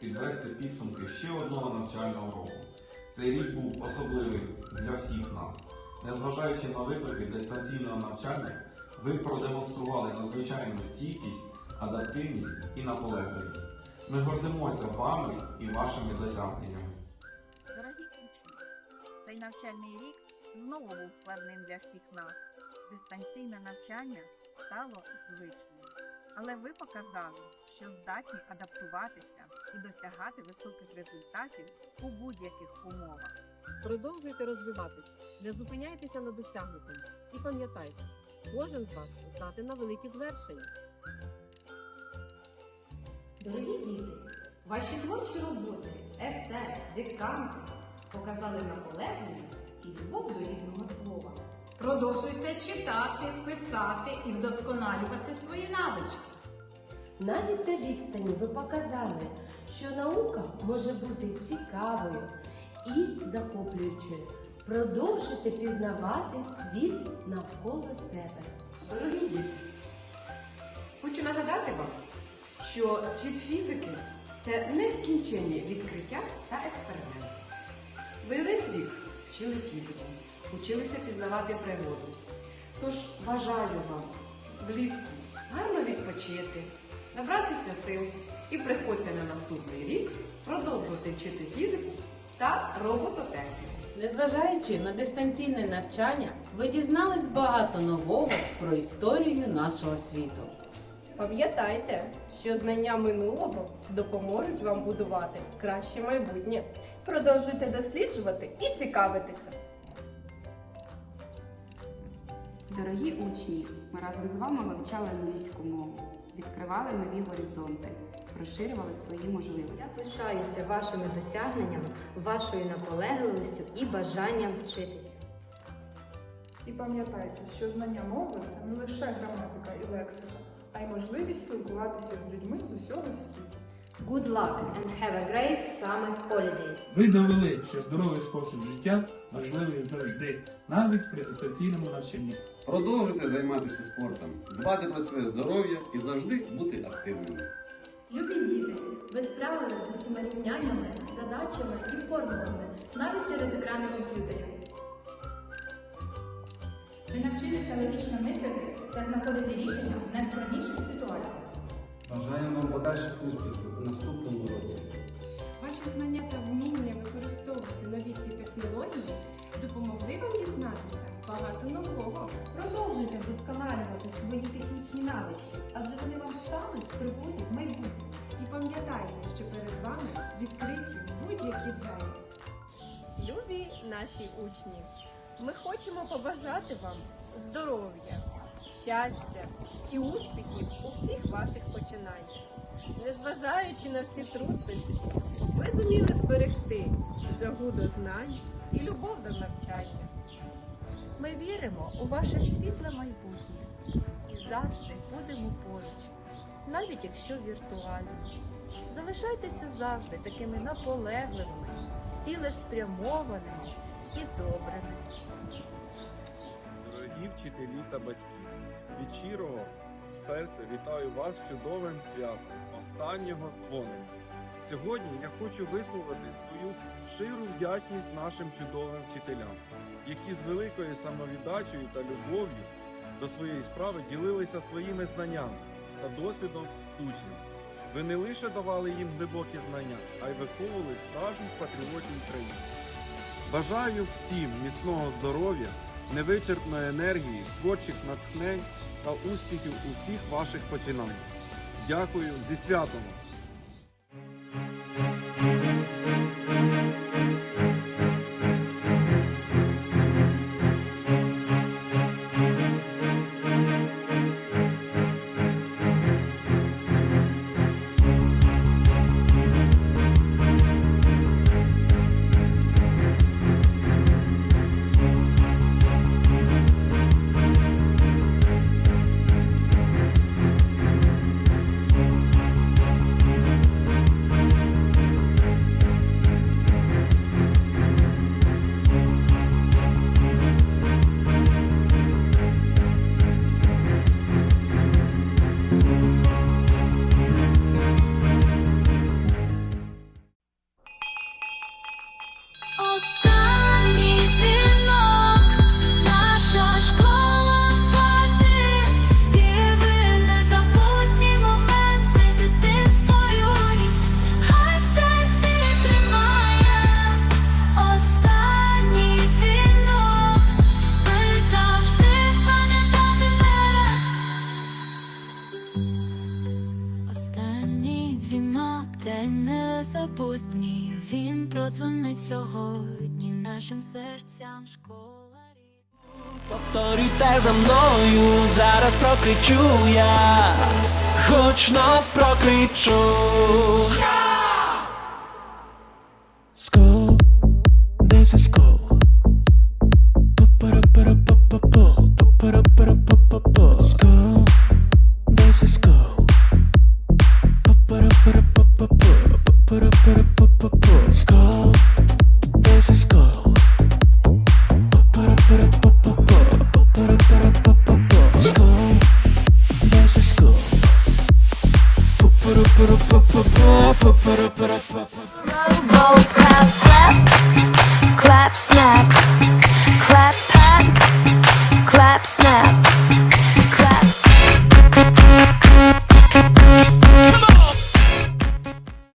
підсумки ще одного навчального року. Цей рік був особливий для всіх нас. Незважаючи на виклики дистанційного навчання, ви продемонстрували надзвичайну стійкість, адаптивність і наполегливість. Ми гордимося вами і вашими досягненнями. Дорогі учні, цей навчальний рік знову був складним для всіх нас. Дистанційне навчання стало звичним. Але ви показали, що здатні адаптуватися і досягати високих результатів у будь-яких умовах. Продовжуйте розвиватися, не зупиняйтеся на досягнутому. І пам'ятайте, кожен з вас здатен на великі звершення. Дорогі діти, ваші творчі роботи, есе, диктанти показали наполегливість і любов до рідного слова. Продовжуйте читати, писати і вдосконалювати свої навички. Навіть на відстані ви показали, що наука може бути цікавою і захоплюючою. Продовжуйте пізнавати світ навколо себе. Дорогі діти, хочу нагадати вам, що світ фізики це нескінченні відкриття та експерименти. Ви весь рік вчили фізику, вчилися пізнавати природу. Тож бажаю вам влітку гарно відпочити, набратися сил і приходьте на наступний рік продовжувати вчити фізику та робототехніку. Незважаючи на дистанційне навчання, ви дізнались багато нового про історію нашого світу. Пам'ятайте, що знання минулого допоможуть вам будувати краще майбутнє. Продовжуйте досліджувати і цікавитися. Дорогі учні, ми разом з вами вивчали англійську мову, відкривали нові горизонти, розширювали свої можливості. Я пишаюся вашими досягненнями, вашою наполегливістю і бажанням вчитися. І пам'ятайте, що знання мови це не лише граматика і лексика, а й можливість спілкуватися з людьми з усього світу. Good luck and have a great summer holidays! Ви довели, що здоровий спосіб життя важливий завжди, навіть при дистанційному навчанні. Продовжуйте займатися спортом, дбати про своє здоров'я і завжди бути активними. Любі діти, ви справилися з усіма рівняннями, задачами і формулами, навіть через екрани комп'ютерів. Ви навчилися логічно мислити та знаходити рішення в найскладніших ситуаціях. Бажаємо вам подальших успіхів у наступному році. Ваші знання та вміння використовувати новітні технології допомогли вам дізнатися багато нового. Продовжуйте вдосконалювати свої технічні навички, адже вони вам стануть в пригоді в майбутньому. І пам'ятайте, що перед вами відкриті будь-які двері. Любі наші учні, ми хочемо побажати вам здоров'я, щастя і успіхів у всіх ваших починаннях. Незважаючи на всі труднощі, ви зуміли зберегти жагу до знань і любов до навчання. Ми віримо у ваше світле майбутнє і завжди будемо поруч, навіть якщо віртуально. Залишайтеся завжди такими наполегливими, цілеспрямованими і добрими. Дорогі вчителі та батьки, від щирого серця вітаю вас чудовим святом останнього дзвоника. Сьогодні я хочу висловити свою щиру вдячність нашим чудовим вчителям, які з великою самовіддачею та любов'ю до своєї справи ділилися своїми знаннями та досвідом учнів. Ви не лише давали їм глибокі знання, а й виховували справжніх патріотів України. Бажаю всім міцного здоров'я, невичерпної енергії, творчих натхнень та успіхів у всіх ваших починаннях. Дякую зі святом День незабутній, він продзвонить сьогодні нашим серцям школа Повторюйте за мною, зараз прокричу я, хоч на прокричу. pa